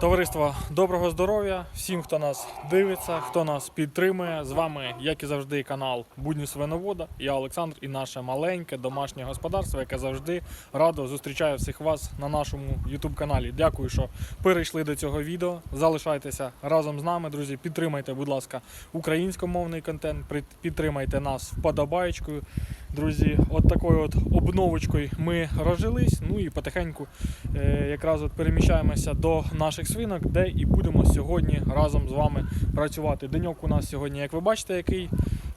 Товариство, доброго здоров'я всім, хто нас дивиться, хто нас підтримує. З вами, як і завжди, канал Будні Свиновода. Я Олександр і наше маленьке домашнє господарство, яке завжди радо зустрічає всіх вас на нашому YouTube каналі. Дякую, що перейшли до цього відео. Залишайтеся разом з нами, друзі. Підтримайте, будь ласка, українськомовний контент. Підтримайте нас вподобаєчкою. Друзі, от такою от обновочкою ми розжились. Ну і потихеньку е, якраз от переміщаємося до наших свинок, де і будемо сьогодні разом з вами працювати. Деньок у нас сьогодні, як ви бачите, який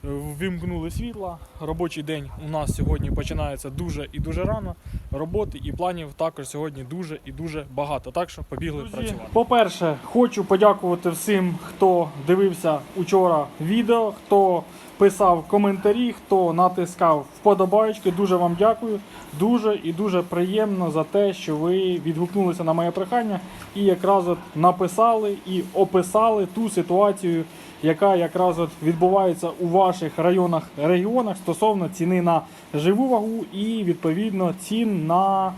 Е, ввімкнули світла. Робочий день у нас сьогодні починається дуже і дуже рано. Роботи і планів також сьогодні дуже і дуже багато. Так що побігли працювати. По-перше, хочу подякувати всім, хто дивився учора відео, хто писав коментарі, хто натискав вподобаєчки. Дуже вам дякую. Дуже і дуже приємно за те, що ви відгукнулися на моє прохання і якраз от написали і описали ту ситуацію, яка якраз от відбувається у ваших районах регіонах стосовно ціни на живу вагу і відповідно цін на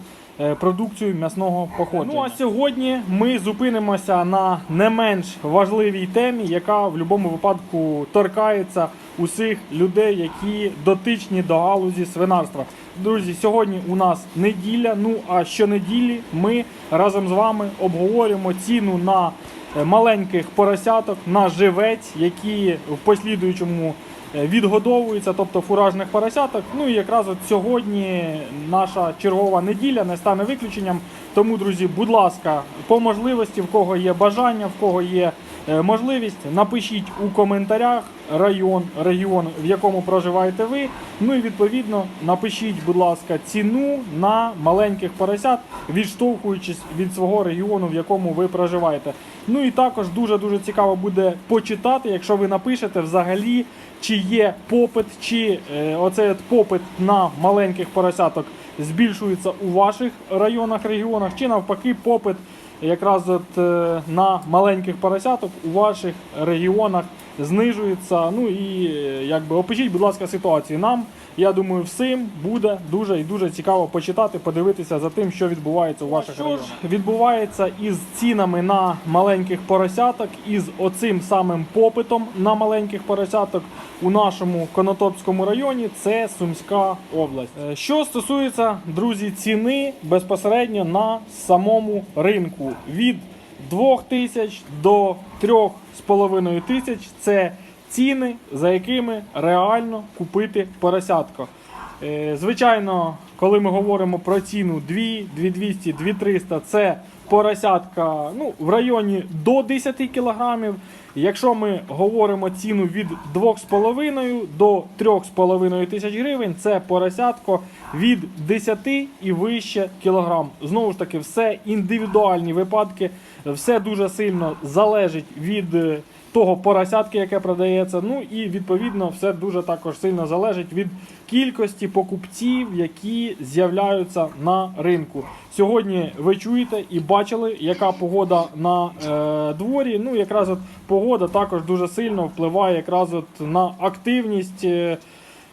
продукцію м'ясного походження. Ну а сьогодні ми зупинимося на не менш важливій темі, яка в будь-якому випадку торкається усіх людей, які дотичні до галузі свинарства. Друзі, сьогодні у нас неділя. Ну а щонеділі ми разом з вами обговорюємо ціну на е, маленьких поросяток, на живець, які в послідуючому е, відгодовуються, тобто фуражних поросяток. Ну і якраз от сьогодні наша чергова неділя не стане виключенням. Тому, друзі, будь ласка, по можливості, в кого є бажання, в кого є е, можливість, напишіть у коментарях район, регіон, в якому проживаєте ви. Ну і відповідно напишіть, будь ласка, ціну на маленьких поросят, відштовхуючись від свого регіону, в якому ви проживаєте. Ну і також дуже дуже цікаво буде почитати, якщо ви напишете взагалі, чи є попит, чи е, оцей попит на маленьких поросяток збільшується у ваших районах, регіонах, чи навпаки попит якраз от е, на маленьких поросяток у ваших регіонах знижується. Ну і е, якби опишіть, будь ласка, ситуацію. Нам, я думаю, всім буде дуже і дуже цікаво почитати, подивитися за тим, що відбувається у ваших районах. Що ж відбувається із цінами на маленьких поросяток, із оцим самим попитом на маленьких поросяток у нашому Конотопському районі, це Сумська область. Е, Що стосується, друзі, ціни безпосередньо на самому ринку від 2 тисяч до 3,5 тисяч це ціни, за якими реально купити поросятко. Е, Звичайно, коли ми говоримо про ціну 2, 2200, 2300, це поросятка ну, в районі до 10 кілограмів. Якщо ми говоримо ціну від 2,5 до 3,5 тисяч гривень, це поросятко від 10 і вище кілограм. Знову ж таки, все індивідуальні випадки, все дуже сильно залежить від е, того поросятки, яке продається. Ну і відповідно все дуже також сильно залежить від кількості покупців, які з'являються на ринку. Сьогодні ви чуєте і бачили, яка погода на е, дворі. Ну, якраз от погода також дуже сильно впливає якраз от на активність. е,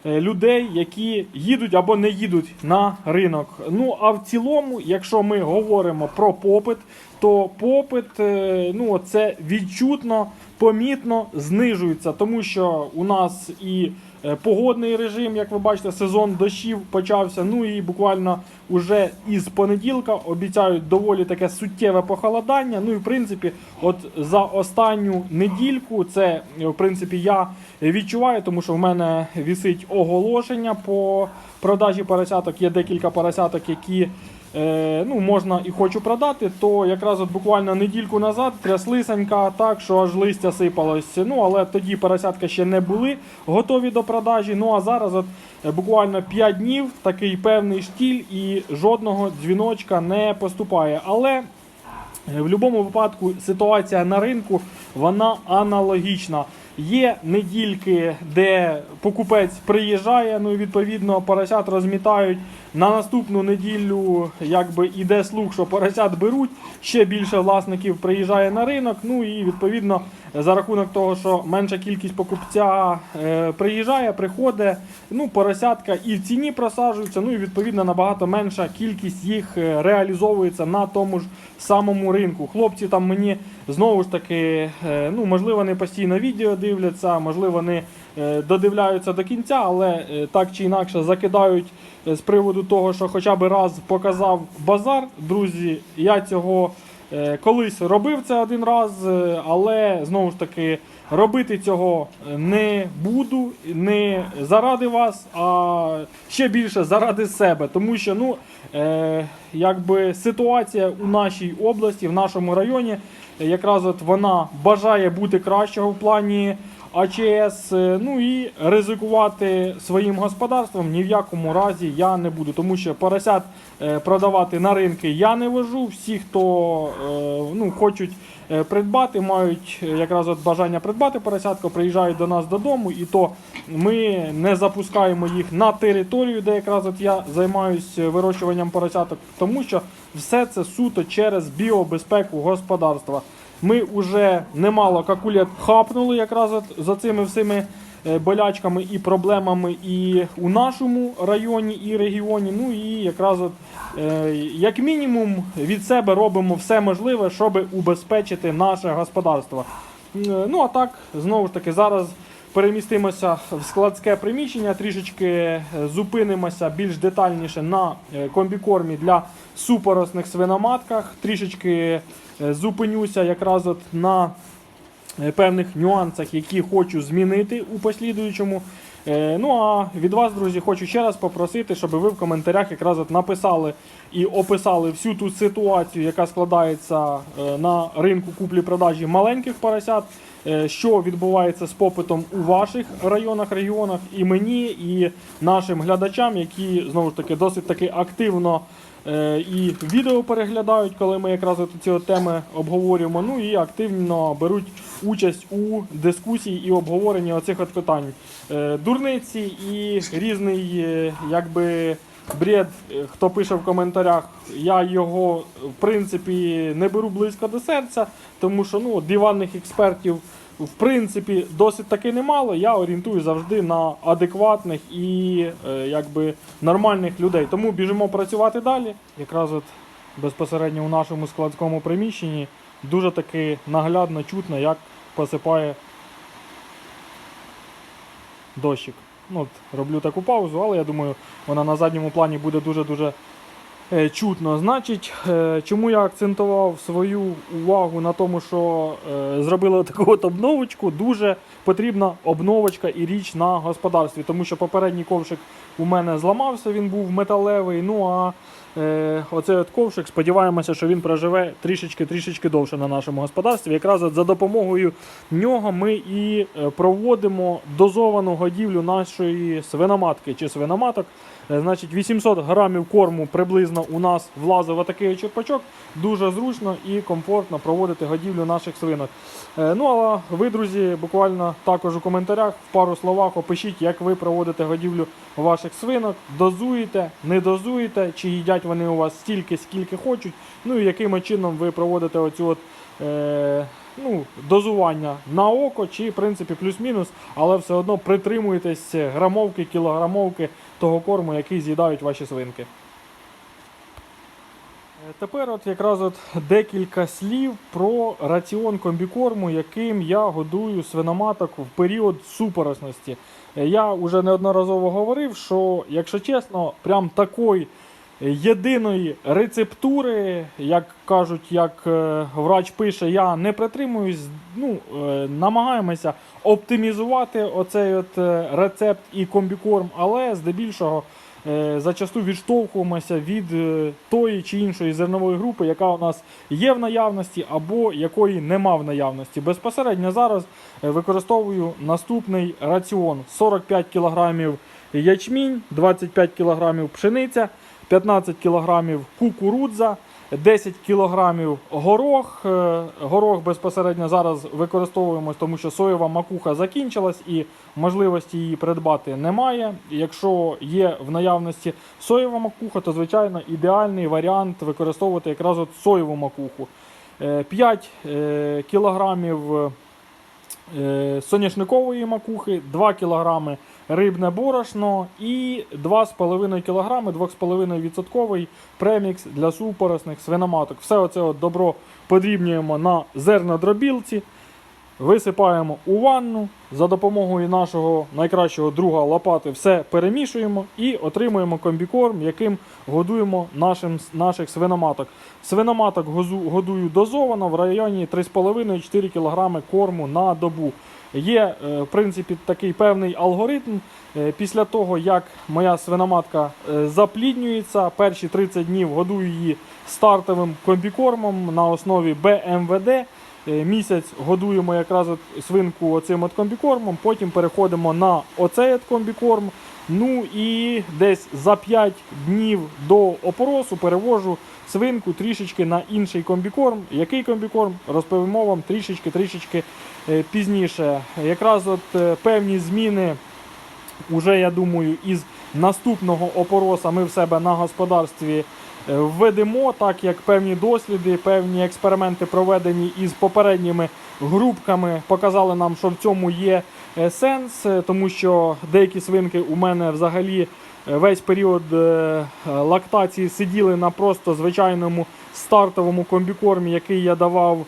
е, Людей, які їдуть або не їдуть на ринок. Ну а в цілому, якщо ми говоримо про попит, то попит е, ну це відчутно, помітно знижується, тому що у нас і е, погодний режим, як ви бачите, сезон дощів почався. Ну і буквально уже із понеділка обіцяють доволі таке суттєве похолодання. Ну і в принципі, от за останню недільку, це е, в принципі я відчуваю, тому що в мене вісить оголошення по продажі поросяток. Є декілька поросяток, які ну, можна і хочу продати, то якраз от буквально недільку назад тряслисенька так, що аж листя сипалось. Ну, але тоді поросятка ще не були готові до продажі. Ну а зараз от е, буквально 5 днів такий певний штіль і жодного дзвіночка не поступає. Але Е, В будь-якому випадку ситуація на ринку вона аналогічна. Є недільки, де покупець приїжджає, ну і відповідно поросят розмітають. На наступну неділю якби іде слух, що поросят беруть. Ще більше власників приїжджає на ринок. Ну і відповідно за рахунок того, що менша кількість покупця е, приїжджає, приходить, ну поросятка і в ціні просаджуються. Ну і відповідно набагато менша кількість їх е, реалізовується на тому ж самому ринку. Хлопці там мені знову ж таки, е, ну можливо, не постійно відео дивляться, можливо, не додивляються до кінця, але так чи інакше закидають з приводу того, що хоча б раз показав базар. Друзі, я цього колись робив це один раз, е, але знову ж таки. Робити цього не буду, не заради вас, а ще більше заради себе. Тому що ну, е, якби ситуація у нашій області, в нашому районі, е, якраз от вона бажає бути кращого в плані АЧС. е, Ну і ризикувати своїм господарством ні в якому разі я не буду. Тому що поросят е, продавати на ринки я не вожу. Всі, хто е, ну, хочуть придбати, мають якраз от бажання придбати поросятку, приїжджають до нас додому, і то ми не запускаємо їх на територію, де якраз от я займаюся вирощуванням поросяток, тому що все це суто через біобезпеку господарства. Ми вже немало какулет хапнули якраз за цими всіми е, болячками і проблемами і у нашому районі і регіоні. Ну і якраз от, е, як мінімум від себе робимо все можливе, щоб убезпечити наше господарство. Е, Ну а так, знову ж таки, зараз перемістимося в складське приміщення, трішечки е, зупинимося більш детальніше на е, комбікормі для супоросних свиноматках. Трішечки е, зупинюся якраз от на певних нюансах, які хочу змінити у послідуючому. Ну а від вас, друзі, хочу ще раз попросити, щоб ви в коментарях якраз от написали і описали всю ту ситуацію, яка складається на ринку куплі-продажі маленьких поросят, що відбувається з попитом у ваших районах, регіонах, і мені, і нашим глядачам, які знову ж таки досить таки активно е, і відео переглядають, коли ми якраз ці теми обговорюємо. Ну і активно беруть участь у дискусії і обговоренні оцих от питань. Е, Дурниці і різний, е, якби. Бред, е, хто пише в коментарях, я його в принципі не беру близько до серця, тому що ну, диванних експертів в принципі досить таки немало. Я орієнтую завжди на адекватних і е, якби нормальних людей. Тому біжимо працювати далі. Якраз от безпосередньо у нашому складському приміщенні дуже таки наглядно чутно, як посипає дощик. Ну, от, роблю таку паузу, але я думаю, вона на задньому плані буде дуже-дуже е, чутно. Значить, е, чому я акцентував свою увагу на тому, що е, зробили таку от обновочку, дуже потрібна обновочка і річ на господарстві, тому що попередній ковшик у мене зламався, він був металевий. Ну а оцей от ковшик, сподіваємося, що він проживе трішечки-трішечки довше на нашому господарстві. Якраз за допомогою нього ми і е, проводимо дозовану годівлю нашої свиноматки чи свиноматок. Е, Значить, 800 грамів корму приблизно у нас влазив отакий черпачок. Дуже зручно і комфортно проводити годівлю наших свинок. Е, Ну а ви, друзі, буквально також у коментарях в пару словах опишіть, як ви проводите годівлю ваших свинок, дозуєте, не дозуєте, чи їдять вони у вас стільки, скільки хочуть. Ну і яким чином ви проводите оцю от. Е, Ну, дозування на око, чи в принципі плюс-мінус, але все одно притримуєтесь грамовки, кілограмовки того корму, який з'їдають ваші свинки. Е, Тепер от якраз от декілька слів про раціон комбікорму, яким я годую свиноматок в період супоросності. Е, Я вже неодноразово говорив, що, якщо чесно, прям такої єдиної рецептури, як кажуть, як е, врач пише, я не притримуюсь. Ну, е, намагаємося оптимізувати оцей от е, рецепт і комбікорм, але здебільшого зачасту відштовхуємося від тої чи іншої зернової групи, яка у нас є в наявності, або якої нема в наявності. Безпосередньо зараз використовую наступний раціон: 45 кг ячмінь, 25 кг пшениця, 15 кг кукурудза, 10 кілограмів горох. Е, Горох безпосередньо зараз використовуємо, тому що соєва макуха закінчилась і можливості її придбати немає. Якщо є в наявності соєва макуха, то звичайно ідеальний варіант використовувати якраз от соєву макуху. 5 кілограмів е, соняшникової макухи, 2 кг рибне борошно і 2,5 кг 2,5% премікс для супоросних свиноматок. Все оце от добро подрібнюємо на зернодробілці, висипаємо у ванну. За допомогою нашого найкращого друга лопати все перемішуємо і отримуємо комбікорм, яким годуємо нашим, наших свиноматок. Свиноматок годую дозовано в районі 3,5-4 кг корму на добу. Є, е, в принципі, такий певний алгоритм. Е, Після того, як моя свиноматка е, запліднюється, перші 30 днів годую її стартовим комбікормом на основі БМВД. Е, Місяць годуємо якраз от свинку оцим от комбікормом, потім переходимо на оцей от комбікорм. Ну і десь за 5 днів до опоросу перевожу свинку трішечки на інший комбікорм. Який комбікорм? Розповімо вам трішечки-трішечки е, пізніше. Якраз от е, певні зміни Уже я думаю, із наступного опороса ми в себе на господарстві введемо, так як певні досліди, певні експерименти проведені із попередніми групками показали нам, що в цьому є е, сенс, е, тому що деякі свинки у мене взагалі е, весь період е, е, лактації сиділи на просто звичайному стартовому комбікормі, який я давав е,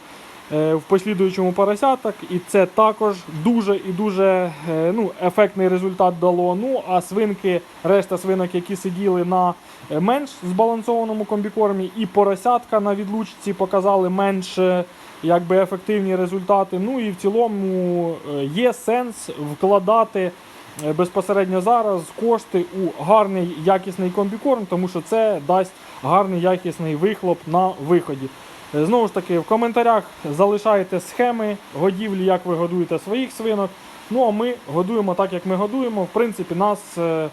в послідуючому поросяток, і це також дуже і дуже е, ну, ефектний результат дало. Ну а свинки, решта свинок, які сиділи на е, менш збалансованому комбікормі, і поросятка на відлучці показали менш е, якби, ефективні результати. Ну і в цілому е, є сенс вкладати. е, Безпосередньо зараз кошти у гарний якісний комбікорм, тому що це дасть гарний якісний вихлоп на виході. Знову ж таки, в коментарях залишайте схеми годівлі, як ви годуєте своїх свинок. Ну а ми годуємо так, як ми годуємо. В принципі, нас е,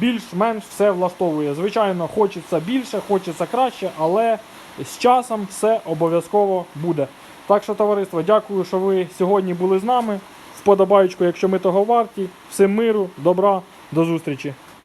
більш-менш все влаштовує. Звичайно, хочеться більше, хочеться краще, але з часом все обов'язково буде. Так що, товариство, дякую, що ви сьогодні були з нами. Вподобаючку, якщо ми того варті. Всім миру, добра, до зустрічі.